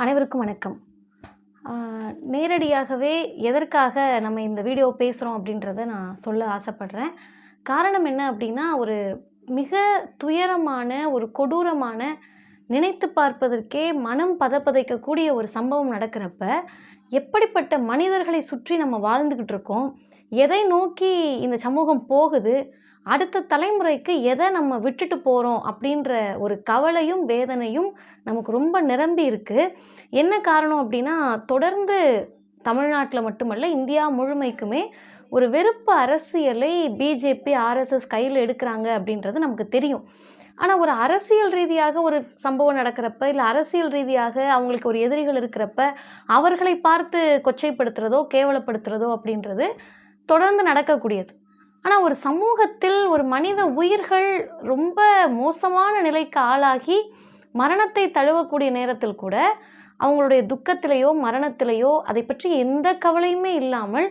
அனைவருக்கும் வணக்கம். நேரடியாகவே எதற்காக நம்ம இந்த வீடியோ பேசுகிறோம் அப்படின்றத நான் சொல்ல ஆசைப்பட்றேன். காரணம் என்ன அப்படின்னா ஒரு மிக துயரமான ஒரு கொடூரமான நினைத்து பார்ப்பதற்கே மனம் பதப்பதைக்கக்கூடிய ஒரு சம்பவம் நடக்கிறப்ப எப்படிப்பட்ட மனிதர்களை சுற்றி நம்ம வாழ்ந்துக்கிட்டு இருக்கோம்? எதை நோக்கி இந்த சமூகம் போகுது? அடுத்த தலைமுறைக்கு எதை நம்ம விட்டுட்டு போகிறோம் அப்படின்ற ஒரு கவலையும் வேதனையும் நமக்கு ரொம்ப நிரம்பி இருக்குது என்ன காரணம் அப்படின்னா தொடர்ந்து தமிழ்நாட்டில் மட்டுமல்ல இந்தியா முழுமைக்குமே ஒரு வெறுப்பு அரசியலை பிஜேபி ஆர்எஸ்எஸ் கையில் எடுக்கிறாங்க அப்படின்றது நமக்கு தெரியும். ஆனால் ஒரு அரசியல் ரீதியாக ஒரு சம்பவம் நடக்கிறப்ப இல்லை அரசியல் ரீதியாக அவங்களுக்கு ஒரு எதிரிகள் இருக்கிறப்ப அவர்களை பார்த்து கொச்சைப்படுத்துறதோ கேவலப்படுத்துகிறதோ அப்படின்றது தொடர்ந்து நடக்கக்கூடியது. ஆனால் ஒரு சமூகத்தில் ஒரு மனித உயிர்கள் ரொம்ப மோசமான நிலைக்கு ஆளாகி மரணத்தை தழுவக்கூடிய நேரத்தில் கூட அவங்களுடைய துக்கத்திலேயோ மரணத்திலேயோ அதை பற்றி எந்த கவலையுமே இல்லாமல்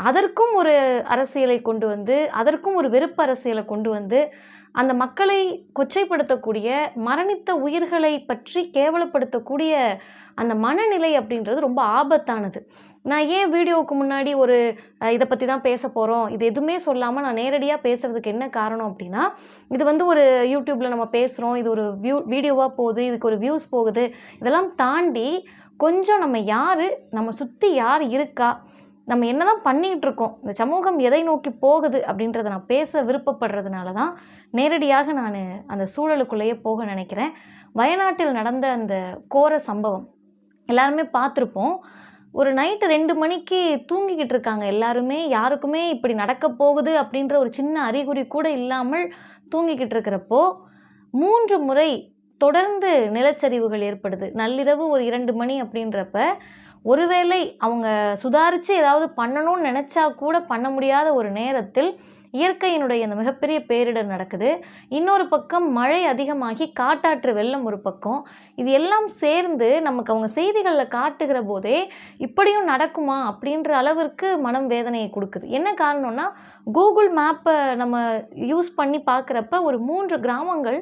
அதற்கும் ஒரு அரசியலை கொண்டு வந்து அதற்கும் ஒரு வெறுப்பு அரசியலை கொண்டு வந்து அந்த மக்களை கொச்சைப்படுத்தக்கூடிய மரணித்த உயிர்களை பற்றி கேவலப்படுத்தக்கூடிய அந்த மனநிலை அப்படின்றது ரொம்ப ஆபத்தானது. நான் ஏன் வீடியோவுக்கு முன்னாடி ஒரு இதை பற்றி தான் பேச போகிறோம் இது எதுவுமே சொல்லாமல் நான் நேரடியாக பேசுகிறதுக்கு என்ன காரணம் அப்படின்னா இது வந்து ஒரு யூடியூப்பில் நம்ம பேசுகிறோம் இது ஒரு வியூ வீடியோவாக போகுது இதுக்கு ஒரு வியூஸ் போகுது. இதெல்லாம் தாண்டி கொஞ்சம் நம்ம யார் நம்ம சுற்றி யார் இருக்கா நம்ம என்ன தான் பண்ணிகிட்டு இருக்கோம் இந்த சமூகம் எதை நோக்கி போகுது அப்படின்றத நான் பேச விருப்பப்படுறதுனால தான் நேரடியாக நான் அந்த சூழலுக்குள்ளேயே போக நினைக்கிறேன். வயநாட்டில் நடந்த அந்த கோர சம்பவம் எல்லாருமே பார்த்துருப்போம். ஒரு நைட்டு ரெண்டு மணிக்கு தூங்கிக்கிட்டு இருக்காங்க எல்லாருமே. யாருக்குமே இப்படி நடக்க போகுது அப்படின்ற ஒரு சின்ன அறிகுறி கூட இல்லாமல் தூங்கிக்கிட்டு இருக்கிறப்போ மூன்று முறை தொடர்ந்து நிலச்சரிவுகள் ஏற்படுது. நள்ளிரவு ஒரு இரண்டு மணி அப்படின்றப்ப ஒருவேளை அவங்க சுதாரித்து ஏதாவது பண்ணணும்னு நினச்சா கூட பண்ண முடியாத ஒரு நேரத்தில் இயற்கையினுடைய அந்த மிகப்பெரிய பேரிடர் நடக்குது. இன்னொரு பக்கம் மழை அதிகமாகி காட்டாற்று வெள்ளம் ஒரு பக்கம். இது எல்லாம் சேர்ந்து நமக்கு அவங்க செய்திகளில் காட்டுகிற போதே இப்படியும் நடக்குமா அப்படின்ற அளவிற்கு மனம் வேதனையை கொடுக்குது. என்ன காரணம்னா கூகுள் மேப்பை நம்ம யூஸ் பண்ணி பார்க்குறப்ப ஒரு மூன்று கிராமங்கள்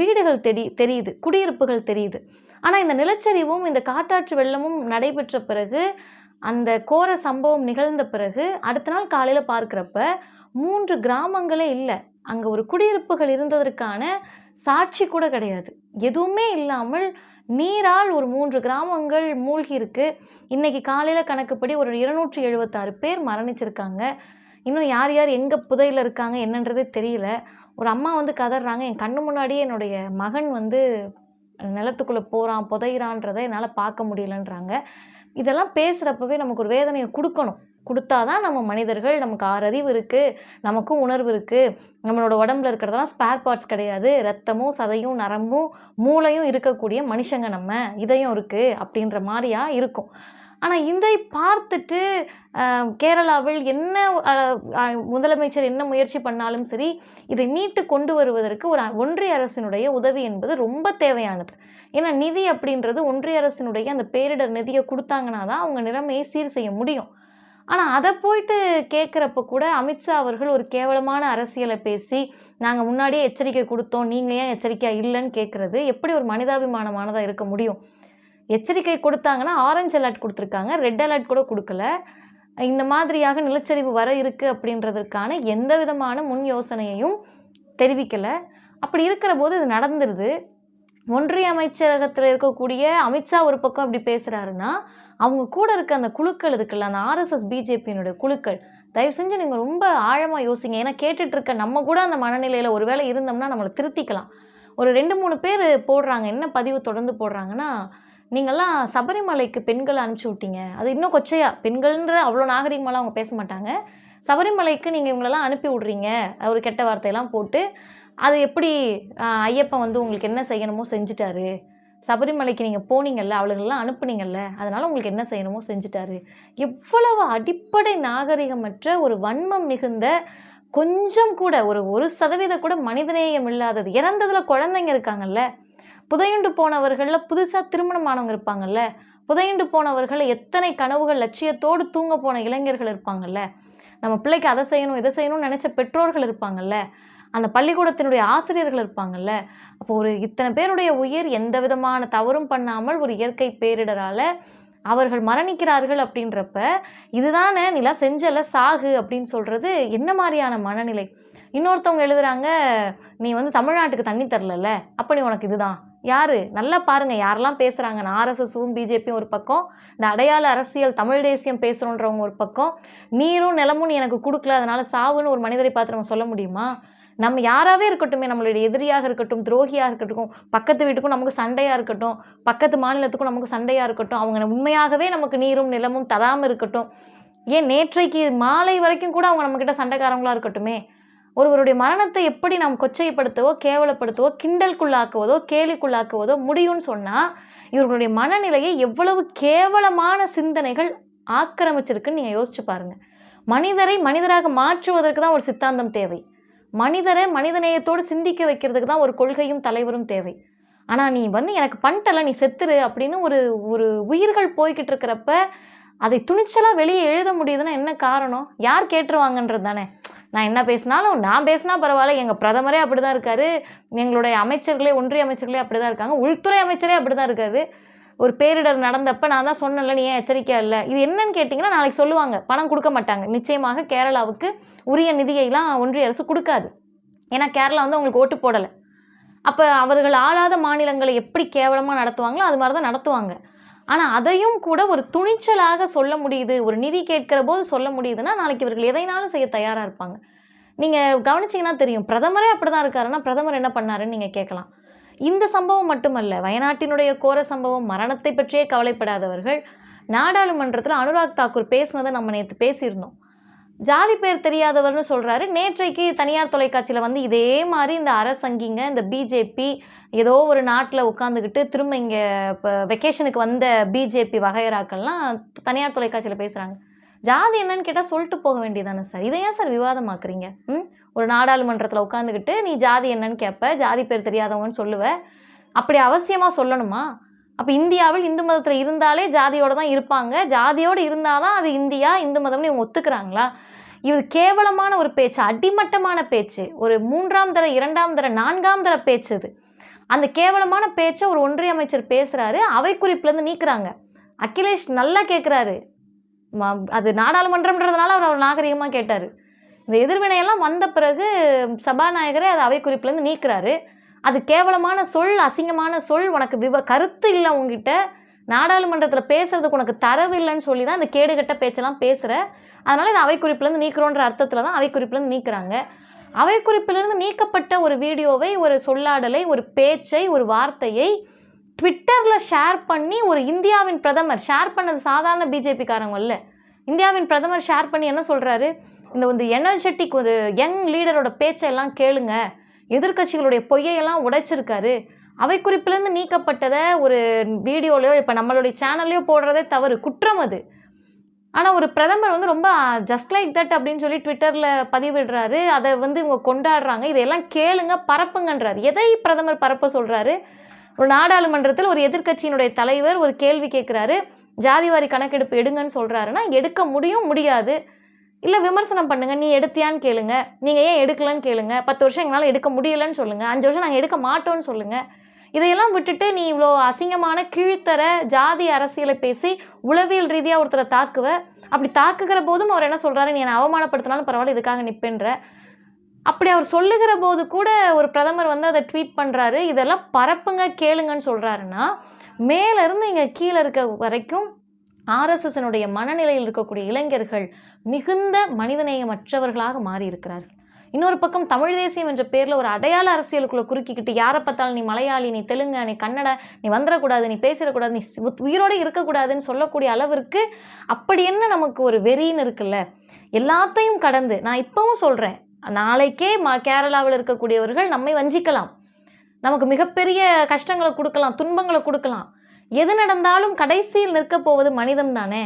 வீடுகள் தெரி தெரியுது குடியிருப்புகள் தெரியுது. ஆனால் இந்த நிலச்சரிவும் இந்த காட்டாற்று வெள்ளமும் நடைபெற்ற பிறகு அந்த கோர சம்பவம் நிகழ்ந்த பிறகு அடுத்த நாள் காலையில் பார்க்குறப்ப மூன்று கிராமங்களே இல்லை. அங்கே ஒரு குடியிருப்புகள் இருந்ததற்கான சாட்சி கூட கிடையாது. எதுவுமே இல்லாமல் நீரால் ஒரு மூன்று கிராமங்கள் மூழ்கி இருக்கு இன்னைக்கு காலையில் கணக்குப்படி ஒரு இருநூற்றி எழுபத்தாறு பேர் மரணிச்சிருக்காங்க. இன்னும் யார் யார் எங்கே புதையில் இருக்காங்க என்னன்றதே தெரியல. ஒரு அம்மா வந்து கதறாங்க. என் கண்ணு முன்னாடியே என்னுடைய மகன் வந்து நிலத்துக்குள்ளே போகிறான் புதையிறான்றதை என்னால் பார்க்க முடியலன்றாங்க. இதெல்லாம் பேசுகிறப்பவே நமக்கு ஒரு வேதனையை கொடுக்கணும். கொடுத்தா தான் நம்ம மனிதர்கள் நமக்கு ஆறறிவு இருக்குது நமக்கும் உணர்வு இருக்குது நம்மளோட உடம்புல இருக்கிறதெல்லாம் ஸ்பேர் பார்ட்ஸ் கிடையாது. ரத்தமும் சதையும் நரம்பும் மூளையும் இருக்கக்கூடிய மனுஷங்க நம்ம. இதயம் இருக்குது அப்படின்ற மாதிரியாக இருக்கும். ஆனால் இதை பார்த்துட்டு கேரளாவில் என்ன முதலமைச்சர் என்ன முயற்சி பண்ணாலும் சரி இதை மீட்டு கொண்டு வருவதற்கு ஒரு ஒன்றிய அரசினுடைய உதவி என்பது ரொம்ப தேவையானது. ஏன்னா நிதி அப்படின்றது ஒன்றிய அரசினுடைய அந்த பேரிடர் நிதியை கொடுத்தாங்கன்னா தான் அவங்க நிலைமையை சீர் செய்ய முடியும். ஆனால் அதை போயிட்டு கேட்குறப்ப கூட அமித்ஷா அவர்கள் ஒரு கேவலமான அரசியலை பேசி நாங்கள் முன்னாடியே எச்சரிக்கை கொடுத்தோம் நீங்கள் ஏன் எச்சரிக்கையாக இல்லைன்னு கேட்குறது எப்படி ஒரு மனிதாபிமானமானதாக இருக்க முடியும்? எச்சரிக்கை கொடுத்தாங்கன்னா ஆரஞ்சு அலர்ட் கொடுத்துருக்காங்க ரெட் அலர்ட் கூட கொடுக்கல. இந்த மாதிரியாக நிலச்சரிவு வர இருக்குது அப்படின்றதற்கான எந்த விதமான முன் யோசனையையும் தெரிவிக்கலை. அப்படி இருக்கிற போது இது நடந்துருது. ஒன்றிய அமைச்சரகத்தில் இருக்கக்கூடிய அமித்ஷா ஒரு பக்கம் அப்படி பேசுகிறாருன்னா அவங்க கூட இருக்க அந்த குழுக்கள் இருக்குல்ல அந்த ஆர்எஸ்எஸ் பிஜேபியினுடைய குழுக்கள் தயவு செஞ்சு நீங்கள் ரொம்ப ஆழமாக யோசிங்க. ஏன்னா கேட்டுட்டு இருக்க நம்ம கூட அந்த மனநிலையில் ஒருவேளை இருந்தோம்னா நம்மளை திருத்திக்கலாம். ஒரு ரெண்டு மூணு பேர் போடுறாங்க. என்ன பதிவு தொடர்ந்து போடுறாங்கன்னா நீங்கள்லாம் சபரிமலைக்கு பெண்களை அனுப்பிச்சி விட்டீங்க. அது இன்னும் கொச்சையா? பெண்கள்ன்ற அவ்வளோ நாகரிகமாலாம் அவங்க பேச மாட்டாங்க. சபரிமலைக்கு நீங்கள் இவங்களெல்லாம் அனுப்பி விட்றீங்க. ஒரு கெட்ட வார்த்தையெல்லாம் போட்டு அது எப்படி ஐயப்பன் வந்து உங்களுக்கு என்ன செய்யணுமோ செஞ்சுட்டாரு. சபரிமலைக்கு நீங்கள் போனீங்கல்ல அவளுங்களெல்லாம் அனுப்புனீங்கல்ல அதனால் உங்களுக்கு என்ன செய்யணுமோ செஞ்சுட்டாரு. எவ்வளவு அடிப்படை நாகரிகமற்ற ஒரு வன்மம் மிகுந்த கொஞ்சம் கூட ஒரு ஒரு சதவீதம் கூட மனிதநேயம் இல்லாதது. இறந்ததில் குழந்தைங்க இருக்காங்கல்ல புதையுண்டு போனவர்களில் புதுசாக திருமணமானவங்க இருப்பாங்கல்ல புதையுண்டு போனவர்கள் எத்தனை கனவுகள் லட்சியத்தோடு தூங்க போன இளைஞர்கள் இருப்பாங்கல்ல நம்ம பிள்ளைக்கு அதை செய்யணும் இதை செய்யணும்னு நினச்ச பெற்றோர்கள் இருப்பாங்கல்ல அந்த பள்ளிக்கூடத்தினுடைய ஆசிரியர்கள் இருப்பாங்கல்ல அப்போ ஒரு இத்தனை பேருடைய உயிர் எந்த விதமான தவறும் பண்ணாமல் ஒரு இயற்கை பேரிடரால் அவர்கள் மரணிக்கிறார்கள் அப்படின்றப்ப இதுதானே நிலா செஞ்சல சாகு அப்படின்னு சொல்கிறது என்ன மாதிரியான மனநிலை? இன்னொருத்தவங்க எழுதுறாங்க நீ வந்து தமிழ்நாட்டுக்கு தண்ணி தரலல்ல அப்போ நீ உனக்கு இதுதான். யார்? நல்லா பாருங்க யாரெல்லாம் பேசுறாங்க ஆர்எஸ்எஸும் பிஜேபியும் ஒரு பக்கம் இந்த அடையாள அரசியல் தமிழ் தேசியம் பேசுகிறோன்றவங்க ஒரு பக்கம் நீரும் நிலமும் நீ எனக்கு கொடுக்கல அதனால் சாவுன்னு ஒரு மனிதரை பார்த்து நம்ம சொல்ல முடியுமா? நம்ம யாராகவே இருக்கட்டுமே நம்மளுடைய எதிரியாக இருக்கட்டும் துரோகியாக இருக்கட்டும் பக்கத்து வீட்டுக்கும் நமக்கு சண்டையாக இருக்கட்டும் பக்கத்து மாநிலத்துக்கும் நமக்கு சண்டையாக இருக்கட்டும் அவங்க உண்மையாகவே நமக்கு நீரும் நிலமும் தராமல் இருக்கட்டும். ஏன் நேற்றைக்கு மாலை வரைக்கும் கூட அவங்க நம்மக்கிட்ட சண்டைக்காரங்களாக இருக்கட்டுமே? ஒருவருடைய மரணத்தை எப்படி நாம் கொச்சைப்படுத்தவோ கேவலப்படுத்தவோ கிண்டலுக்குள்ளாக்குவதோ கேலிக்குள்ளாக்குவதோ முடியும்னு சொன்னால் இவர்களுடைய மனநிலையை எவ்வளவு கேவலமான சிந்தனைகள் ஆக்கிரமிச்சிருக்குன்னு நீங்கள் யோசிச்சு பாருங்கள் மனிதரை மனிதராக மாற்றுவதற்கு தான் ஒரு சித்தாந்தம் தேவை. மனிதரை மனிதநேயத்தோடு சிந்திக்க வைக்கிறதுக்கு தான் ஒரு கொள்கையும் தலைவரும் தேவை. ஆனால் நீ வந்து எனக்கு பண்ணிட்டல நீ செத்துரு அப்படின்னு ஒரு ஒரு உயிர்கள் போய்கிட்டு இருக்கிறப்ப அதை துணிச்சலாக வெளியே எழுத முடியுதுன்னா என்ன காரணம்? யார் கேட்டுருவாங்கன்றது தானே. நான் என்ன பேசினாலும் நான் பேசினா பரவாயில்ல எங்கள் பிரதமரே அப்படி தான் இருக்காரு. எங்களுடைய அமைச்சர்களே ஒன்றிய அமைச்சர்களே அப்படி தான் இருக்காங்க. உள்துறை அமைச்சரே அப்படி தான் இருக்காரு. ஒரு பேரிடர் நடந்தப்ப நான் தான் சொன்னேன்ல நீ ஏன் எச்சரிக்கையா இல்லை? இது என்னன்னு கேட்டிங்கன்னா நாளைக்கு சொல்லுவாங்க. பணம் கொடுக்க மாட்டாங்க. நிச்சயமாக கேரளாவுக்கு உரிய நிதியெல்லாம் ஒன்றிய அரசு கொடுக்காது. ஏன்னா கேரளா வந்து அவங்களுக்கு ஓட்டு போடலை. அப்போ அவர்கள் ஆளாத மாநிலங்களை எப்படி கேவலமாக நடத்துவாங்களோ அது மாதிரி தான் நடத்துவாங்க. ஆனால் அதையும் கூட ஒரு துணிச்சலாக சொல்ல முடியுது ஒரு நிதி கேட்கிற போது சொல்ல முடியுதுன்னா நாளைக்கு இவர்கள் எதைனாலும் செய்ய தயாராக இருப்பாங்க. நீங்கள் கவனிச்சிங்கன்னா தெரியும். பிரதமரே அப்படி தான் இருக்காருன்னா பிரதமர் என்ன பண்ணாருன்னு நீங்கள் கேட்கலாம். இந்த சம்பவம் மட்டுமல்ல வயநாட்டினுடைய கோர சம்பவம் மரணத்தை பற்றியே கவலைப்படாதவர்கள் நாடாளுமன்றத்தில் அனுராக் தாக்கூர் பேசினதை நம்ம நேற்று பேசியிருந்தோம். ஜாதி பேர் தெரியாதவர்னு சொல்கிறாரு நேற்றைக்கு தனியார் தொலைக்காட்சியில் வந்து இதே மாதிரி இந்த அரசங்கிங்க இந்த பிஜேபி ஏதோ ஒரு நாட்டில் உட்காந்துக்கிட்டு திரும்ப இங்கே இப்போ வெக்கேஷனுக்கு வந்த பிஜேபி வகையராக்கள்லாம் தனியார் தொலைக்காட்சியில் பேசுகிறாங்க ஜாதி என்னன்னு கேட்டால் சொல்லிட்டு போக வேண்டியதானே சார்? இதை ஏன் சார் விவாதமாக்குறீங்க? ம்? ஒரு நாடாளுமன்றத்தில் உட்காந்துக்கிட்டு நீ ஜாதி என்னன்னு கேட்ப ஜாதி பேர் தெரியாதவங்கன்னு சொல்லுவ. அப்படி அவசியமாக சொல்லணுமா? அப்போ இந்தியாவில் இந்து மதத்தில் இருந்தாலே ஜாதியோடு தான் இருப்பாங்க. ஜாதியோடு இருந்தால் தான் அது இந்தியா இந்து மதம்னு இவங்க ஒத்துக்கிறாங்களா? இது கேவலமான ஒரு பேச்சு அடிமட்டமான பேச்சு. ஒரு மூன்றாம் தர இரண்டாம் தர நான்காம் தர பேச்சு இது. அந்த கேவலமான பேச்சை ஒரு ஒன்றிய அமைச்சர் பேசுகிறாரு அவை குறிப்புலேருந்து நீக்கிறாங்க. அகிலேஷ் நல்லா கேட்குறாரு அது நாடாளுமன்றம்ன்றதுனால அவர் அவர் நாகரிகமாக கேட்டார். இந்த எதிர்வினையெல்லாம் வந்த பிறகு சபாநாயகரை அதை அவை குறிப்புலேருந்து நீக்கிறாரு. அது கேவலமான சொல் அசிங்கமான சொல் உனக்கு விவ கருத்து இல்லை உங்ககிட்ட நாடாளுமன்றத்தில் பேசுறதுக்கு உனக்கு தரவு இல்லைன்னு சொல்லி தான் இந்த கேடுகட்ட பேச்செல்லாம் பேசுகிற அதனால் இது அவை குறிப்பிலேருந்து நீக்கிறோன்ற அர்த்தத்தில் தான் அவை குறிப்பிலேருந்து நீக்கிறாங்க. அவை குறிப்பிலிருந்து நீக்கப்பட்ட ஒரு வீடியோவை ஒரு சொல்லாடலை ஒரு பேச்சை ஒரு வார்த்தையை ட்விட்டரில் ஷேர் பண்ணி ஒரு இந்தியாவின் பிரதமர் ஷேர் பண்ணது சாதாரண பிஜேபிக்காரங்க இல்லை இந்தியாவின் பிரதமர் ஷேர் பண்ணி என்ன சொல்கிறாரு இந்த வந்து எனர்ஜெட்டிக் ஒரு யங் லீடரோட பேச்சையெல்லாம் கேளுங்க. எதிர்க்கட்சிகளுடைய பொய்யையெல்லாம் உடைச்சிருக்காரு. அவை குறிப்பிலேருந்து நீக்கப்பட்டதை ஒரு வீடியோலையோ இப்போ நம்மளுடைய சேனல்லையோ போடுறதே தவறு குற்றம் அது. ஆனால் ஒரு பிரதமர் வந்து ரொம்ப ஜஸ்ட் லைக் தட் அப்படின்னு சொல்லி ட்விட்டரில் பதிவிடுறாரு. அதை வந்து இவங்க கொண்டாடுறாங்க. இதையெல்லாம் கேளுங்க பரப்புங்கன்றார். எதை பிரதமர் பரப்ப சொல்கிறாரு ஒரு நாடாளுமன்றத்தில் ஒரு எதிர்க்கட்சியினுடைய தலைவர் ஒரு கேள்வி கேட்குறாரு. ஜாதிவாரி கணக்கெடுப்பு எடுங்கன்னு சொல்கிறாருன்னா எடுக்க முடியும் முடியாது. இல்லை விமர்சனம் பண்ணுங்கள் நீ எடுத்தியான்னு கேளுங்க. நீங்கள் ஏன் எடுக்கலன்னு கேளுங்க. பத்து வருஷம் எங்களால் எடுக்க முடியலன்னு சொல்லுங்கள் அஞ்சு வருஷம் நாங்கள் எடுக்க மாட்டோம்னு சொல்லுங்கள் இதையெல்லாம் விட்டுட்டு நீ இவ்வளோ அசிங்கமான கீழ்த்தர ஜாதி அரசியலை பேசி உளவியல் ரீதியாக ஒருத்தரை தாக்குவ. அப்படி தாக்குகிற போதும் அவர் என்ன சொல்கிறாரு நீ என்னை அவமானப்படுத்தினாலும் பரவாயில்ல இதுக்காக நிற்பேன்ற அப்படி அவர் சொல்லுகிற போது கூட ஒரு பிரதமர் வந்து அதை ட்வீட் பண்ணுறாரு இதெல்லாம் பரப்புங்க கேளுங்கன்னு சொல்கிறாருன்னா மேலேருந்து இங்கே கீழே இருக்க வரைக்கும் ஆர்எஸ்எஸ்னுடைய மனநிலையில் இருக்கக்கூடிய இளைஞர்கள் மிகுந்த மனிதநேயமற்றவர்களாக மாறி இருக்கிறார்கள் இன்னொரு பக்கம் தமிழ் தேசியம் என்ற பேரில் ஒரு அடையாள அரசியலுக்குள்ளே குறுக்கிக்கிட்டு யாரை பார்த்தாலும் நீ மலையாளி நீ தெலுங்கு நீ கன்னட நீ வந்துடக்கூடாது நீ பேசிடக்கூடாது நீ உயிரோடு இருக்கக்கூடாதுன்னு சொல்லக்கூடிய அளவிற்கு அப்படி என்ன நமக்கு ஒரு வெறின்னு இருக்குல்ல? எல்லாத்தையும் கடந்து நான் இப்போவும் சொல்கிறேன் நாளைக்கே ம கேரளாவில் இருக்கக்கூடியவர்கள் நம்மை வஞ்சிக்கலாம். நமக்கு மிகப்பெரிய கஷ்டங்களை கொடுக்கலாம் துன்பங்களை கொடுக்கலாம். எது நடந்தாலும் கடைசியில் நிற்க போவது மனிதம் தானே.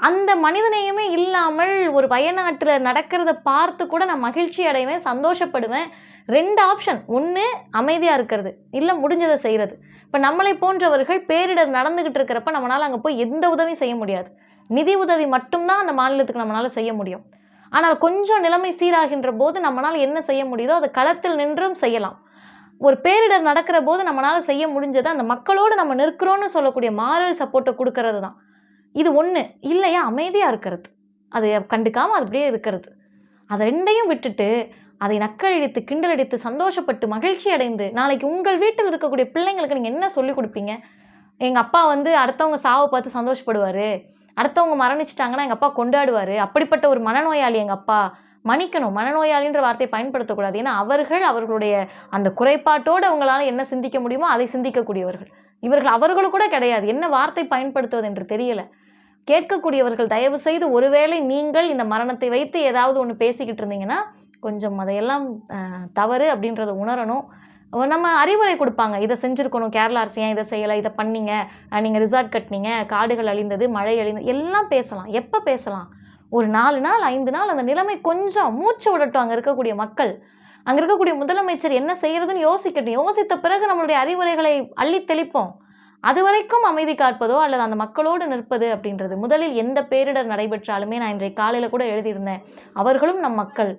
அந்த மனிதனையுமே இல்லாமல் ஒரு வயநாட்டில் நடக்கிறத பார்த்து கூட நான் மகிழ்ச்சி அடைவேன் சந்தோஷப்படுவேன். ரெண்டு ஆப்ஷன் ஒன்று அமைதியாக இருக்கிறது. இல்லை முடிஞ்சதை செய்கிறது இப்போ நம்மளை போன்றவர்கள் பேரிடர் நடந்துக்கிட்டு இருக்கிறப்ப நம்மளால் அங்கே போய் எந்த உதவியும் செய்ய முடியாது. நிதி உதவி மட்டும்தான் அந்த மாநிலத்துக்கு நம்மளால் செய்ய முடியும். ஆனால் கொஞ்சம் நிலைமை சீராகின்ற போது நம்மளால் என்ன செய்ய முடியுதோ அதை களத்தில் நின்றும் செய்யலாம். ஒரு பேரிடர் நடக்கிற போது நம்மளால் செய்ய முடிஞ்சதை அந்த மக்களோடு நம்ம நிற்கிறோன்னு சொல்லக்கூடிய மாரல் சப்போர்ட்டை கொடுக்கறது தான். இது ஒன்று இல்லையா? அமைதியாக இருக்கிறது. அதை கண்டுக்காமல் அது அப்படியே இருக்கிறது. அதை ரெண்டையும் விட்டுட்டு அதை நக்கழித்து கிண்டலடித்து சந்தோஷப்பட்டு மகிழ்ச்சி அடைந்து நாளைக்கு உங்கள் வீட்டில் இருக்கக்கூடிய பிள்ளைங்களுக்கு நீங்கள் என்ன சொல்லிக் கொடுப்பீங்க? எங்கள் அப்பா வந்து அடுத்தவங்க சாவை பார்த்து சந்தோஷப்படுவார். அடுத்தவங்க மரணிச்சிட்டாங்கன்னா எங்கள் அப்பா கொண்டாடுவார். அப்படிப்பட்ட ஒரு மனநோயாளி எங்கள் அப்பா மன்னிக்கணும். மனநோயாளின்ற வார்த்தையை பயன்படுத்தக்கூடாது. ஏன்னா அவர்கள் அவர்களுடைய அந்த குறைபாட்டோடு அவங்களால என்ன சிந்திக்க முடியுமோ அதை சிந்திக்கக்கூடியவர்கள். இவர்கள் அவர்களும் கூட கிடையாது. என்ன வார்த்தை பயன்படுத்துவது என்று தெரியல. கேட்கக்கூடியவர்கள் தயவு செய்து ஒருவேளை நீங்கள் இந்த மரணத்தை வைத்து ஏதாவது ஒன்று பேசிக்கிட்டு இருந்தீங்கன்னா கொஞ்சம் அதையெல்லாம் தவறு அப்படின்றத உணரணும். நம்ம அறிவுரை கொடுப்பாங்க. இதை செஞ்சுருக்கணும் கேரளா அரசு ஏன் இதை செய்யலை இதை பண்ணீங்க? நீங்கள் ரிசார்ட் கட்டினீங்க காடுகள் அழிந்தது மழை அழிந்தது எல்லாம் பேசலாம். எப்போ பேசலாம்? ஒரு நாலு நாள் ஐந்து நாள் அந்த நிலைமை கொஞ்சம் மூச்சு விடட்டும் அங்கே இருக்கக்கூடிய மக்கள். அங்கே இருக்கக்கூடிய முதலமைச்சர் என்ன செய்கிறதுன்னு யோசிக்கட்டும். யோசித்த பிறகு நம்மளுடைய அறிவுரைகளை அள்ளி தெளிப்போம். அது வரைக்கும் அமைதி காப்பதோ அல்லது அந்த மக்களோடு நிற்பது அப்படின்றது. முதலில் எந்த பேரிடர் நடைபெற்றாலுமே நான் இன்றைய காலையில் கூட எழுதியிருந்தேன். அவர்களும் நம் மக்கள்.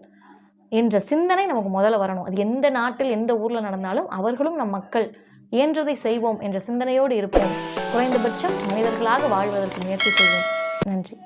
என்ற சிந்தனை நமக்கு முதல்ல வரணும். அது எந்த நாட்டில் எந்த ஊரில் நடந்தாலும் அவர்களும் நம் மக்கள் இயன்றதை செய்வோம் என்ற சிந்தனையோடு இருப்போம். குறைந்தபட்சம் மனிதர்களாக வாழ்வதற்கு முயற்சி செய்வோம். நன்றி.